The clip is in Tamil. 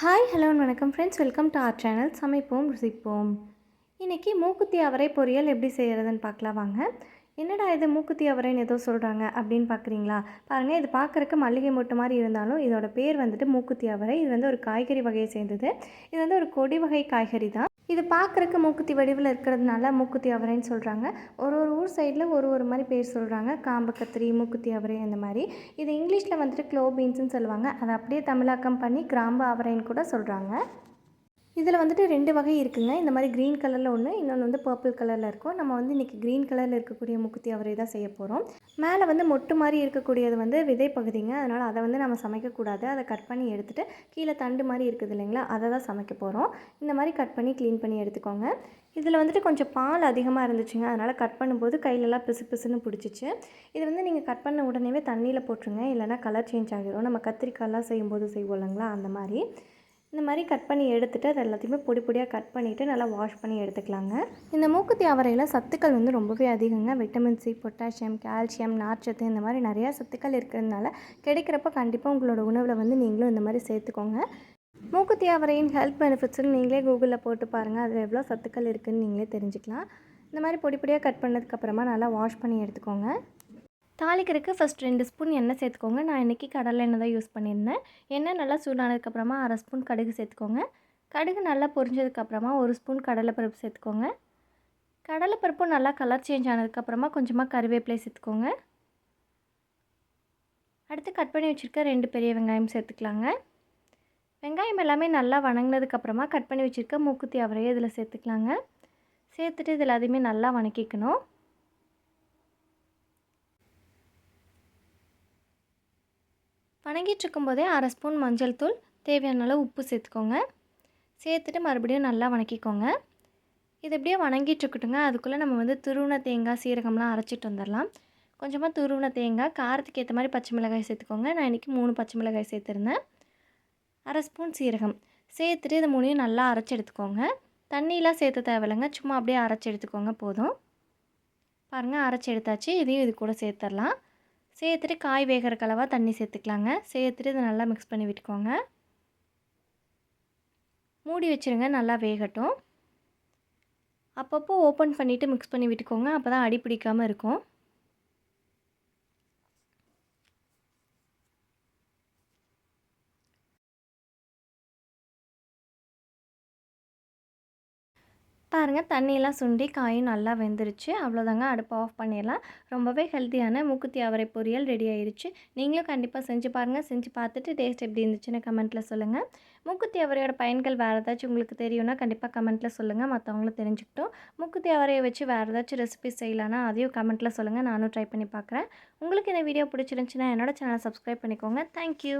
ஹாய் ஹலோ வணக்கம் friends welcome to our channel சமைப்போம் ருசிப்போம். இன்றைக்கி மூக்குத்தி அவரை பொரியல் எப்படி செய்கிறதுன்னு பார்க்கலாம் வாங்க. என்னடா இது மூக்குத்தி அவரைன்னு ஏதோ சொல்கிறாங்க அப்படின்னு பார்க்குறீங்களா? பாருங்கள் இது பார்க்குறக்கு மல்லிகை மொட்டு மாதிரி இருந்தாலும் இதோட பேர் வந்துட்டு மூக்குத்தி அவரை. இது வந்து ஒரு காய்கறி வகையை சேர்ந்தது. இது வந்து ஒரு கொடி வகை காய்கறி தான். இது பார்க்குறக்கு மூக்குத்தி வடிவில் இருக்கிறதுனால மூக்குத்தி அவரைன்னு சொல்கிறாங்க ஒரு ஒரு ஊர் சைடில் ஒரு ஒரு மாதிரி பேர் சொல்கிறாங்க காம்பு கத்திரி மூக்குத்தி அவரை அந்த மாதிரி. இது இங்கிலீஷில் வந்துட்டு க்ளோ பீன்ஸ்னு சொல்லுவாங்க. அதை அப்படியே தமிழாக்கம் பண்ணி கிராம்பு அவரைன்னு கூட சொல்கிறாங்க இதில் வந்துட்டு ரெண்டு வகை இருக்குங்க. இந்த மாதிரி க்ரீன் கலரில் ஒன்று இன்னொன்று வந்து பர்பிள் கலரில் இருக்கும். நம்ம வந்து இன்றைக்கி க்ரீன் கலரில் இருக்கக்கூடிய முக்குத்தி அவரை தான் செய்ய போகிறோம் மேலே வந்து மொட்டு மாதிரி இருக்கக்கூடியது வந்து விதை பகுதிங்க. அதனால் அதை வந்து நம்ம சமைக்கக்கூடாது அதை கட் பண்ணி எடுத்துகிட்டு கீழே தண்டு மாதிரி இருக்குது இல்லைங்களா? அதை தான் சமைக்க போகிறோம் இந்த மாதிரி கட் பண்ணி க்ளீன் பண்ணி எடுத்துக்கோங்க. இதில் வந்துட்டு கொஞ்சம் பால் அதிகமாக இருந்துச்சுங்க. அதனால் கட் பண்ணும்போது கையிலலாம் பிசு பிசுன்னு பிடிச்சிச்சு. இது வந்து நீங்கள் கட் பண்ண உடனேவே தண்ணியில் போட்டுருங்க. இல்லைனா கலர் சேஞ்ச் ஆகிரும். நம்ம கத்திரிக்காயெலாம் செய்யும்போது செய்வோம் இல்லைங்களா? அந்த மாதிரி. இந்த மாதிரி கட் பண்ணி எடுத்துகிட்டு அது எல்லாத்தையுமே பொடி பொடியாக கட் பண்ணிவிட்டு நல்லா வாஷ் பண்ணி எடுத்துக்கலாங்க. இந்த மூக்குத்தி அவரையில் சத்துக்கள் வந்து ரொம்பவே அதிகங்க. விட்டமின் சி பொட்டாசியம் கால்சியம் நார்ச்சத்து இந்த மாதிரி நிறையா சத்துக்கள் இருக்கிறதுனால கிடைக்கிறப்ப கண்டிப்பாக உங்களோட உணவில் வந்து நீங்களும் இந்த மாதிரி சேர்த்துக்கோங்க. மூக்குத்தி அவரையின் ஹெல்த் பெனிஃபிட்ஸ்னு நீங்களே கூகுளில் போட்டு பாருங்கள் அதில் எவ்வளோ சத்துக்கள் இருக்குதுன்னு நீங்களே தெரிஞ்சுக்கலாம். இந்த மாதிரி பொடி பொடியாக கட் பண்ணதுக்கப்புறமா நல்லா வாஷ் பண்ணி எடுத்துக்கோங்க. தாளிக்கிறதுக்கு ஃபஸ்ட் ரெண்டு ஸ்பூன் எண்ணெய் சேர்த்துக்கோங்க. நான் இன்றைக்கி கடலை எண்ணெய் தான் யூஸ் பண்ணியிருந்தேன். எண்ணெய் நல்லா சூடானதுக்கப்புறமா அரை ஸ்பூன் கடுகு சேர்த்துக்கோங்க. கடுகு நல்லா பொரிஞ்சதுக்கப்புறமா ஒரு ஸ்பூன் கடலைப்பருப்பு சேர்த்துக்கோங்க. கடலைப்பருப்பும் நல்லா கலர் சேஞ்ச் ஆனதுக்கப்புறமா கொஞ்சமாக கருவேப்பிலை சேர்த்துக்கோங்க. அடுத்து கட் பண்ணி வச்சுருக்க ரெண்டு பெரிய வெங்காயம் சேர்த்துக்கலாங்க. வெங்காயம் எல்லாமே நல்லா வணங்கினதுக்கப்புறமா கட் பண்ணி வச்சுருக்க மூக்குத்தி அவரையே இதில் சேர்த்துக்கலாங்க. சேர்த்துட்டு இதில் எல்லாத்தையுமே நல்லா வணக்கிக்கணும். வணங்கிட்டு போதே அரை ஸ்பூன் மஞ்சள் தூள் தேவையான அளவு உப்பு சேர்த்துக்கோங்க. சேர்த்துட்டு மறுபடியும் நல்லா வணக்கிக்கோங்க. இது எப்படியே வணங்கிட்டுருக்கட்டுங்க. அதுக்குள்ளே நம்ம வந்து துருவன தேங்காய் சீரகம்லாம் அரைச்சிட்டு வந்துடலாம். கொஞ்சமாக துருவன தேங்காய் காரத்துக்கு ஏற்ற மாதிரி பச்சை மிளகாய் சேர்த்துக்கோங்க. நான் இன்றைக்கி மூணு பச்சை மிளகாய் சேர்த்துருந்தேன். அரை ஸ்பூன் சீரகம். சேர்த்துட்டு இது மூணையும் நல்லா அரைச்சி எடுத்துக்கோங்க. தண்ணியெலாம் சேர்த்து தேவையில்லைங்க. சும்மா அப்படியே அரைச்சி எடுத்துக்கோங்க போதும். பாருங்கள் அரைச்சி எடுத்தாச்சு. இதையும் இது கூட சேர்த்துடலாம். சேர்த்துட்டு காய் வேகிற கலவாக தண்ணி சேர்த்துக்கலாங்க. சேர்த்துட்டு இதை நல்லா மிக்ஸ் பண்ணி விட்டுக்கோங்க. மூடி வச்சுருங்க நல்லா வேகட்டும். அப்பப்போ ஓப்பன் பண்ணிவிட்டு மிக்ஸ் பண்ணி விட்டுக்கோங்க. அப்போ தான் அடி பிடிக்காமல் இருக்கும். பாருங்கள் தண்ணியெல்லாம் சுண்டி காயும் நல்லா வெந்துருச்சு. அவ்வளோதாங்க அடுப்பை ஆஃப் பண்ணிடலாம். ரொம்பவே ஹெல்த்தியான மூக்குத்தி அவரை பொரியல் ரெடி ஆயிடுச்சு நீங்களும் கண்டிப்பாக செஞ்சு பாருங்கள் செஞ்சு பார்த்துட்டு டேஸ்ட் எப்படி இருந்துச்சுன்னு கமெண்ட்டில் சொல்லுங்கள் மூக்குத்தி அவரையோட பயன்கள் வேறு ஏதாச்சும் உங்களுக்கு தெரியும்னா கண்டிப்பாக கமெண்ட்டில் சொல்லுங்கள் மற்றவங்களும் தெரிஞ்சுக்கிட்டோம். மூக்குத்தி அவரையை வச்சு வேறு ஏதாச்சும் ரெசிபி செய்யலான்னா அதையும் கமெண்ட்டில் சொல்லுங்கள் நானும் ட்ரை பண்ணி பார்க்குறேன். உங்களுக்கு இந்த வீடியோ பிடிச்சிருந்துச்சின்னா என்னோட சேனலை சப்ஸ்கிரைப் பண்ணிக்கோங்க. தேங்க்யூ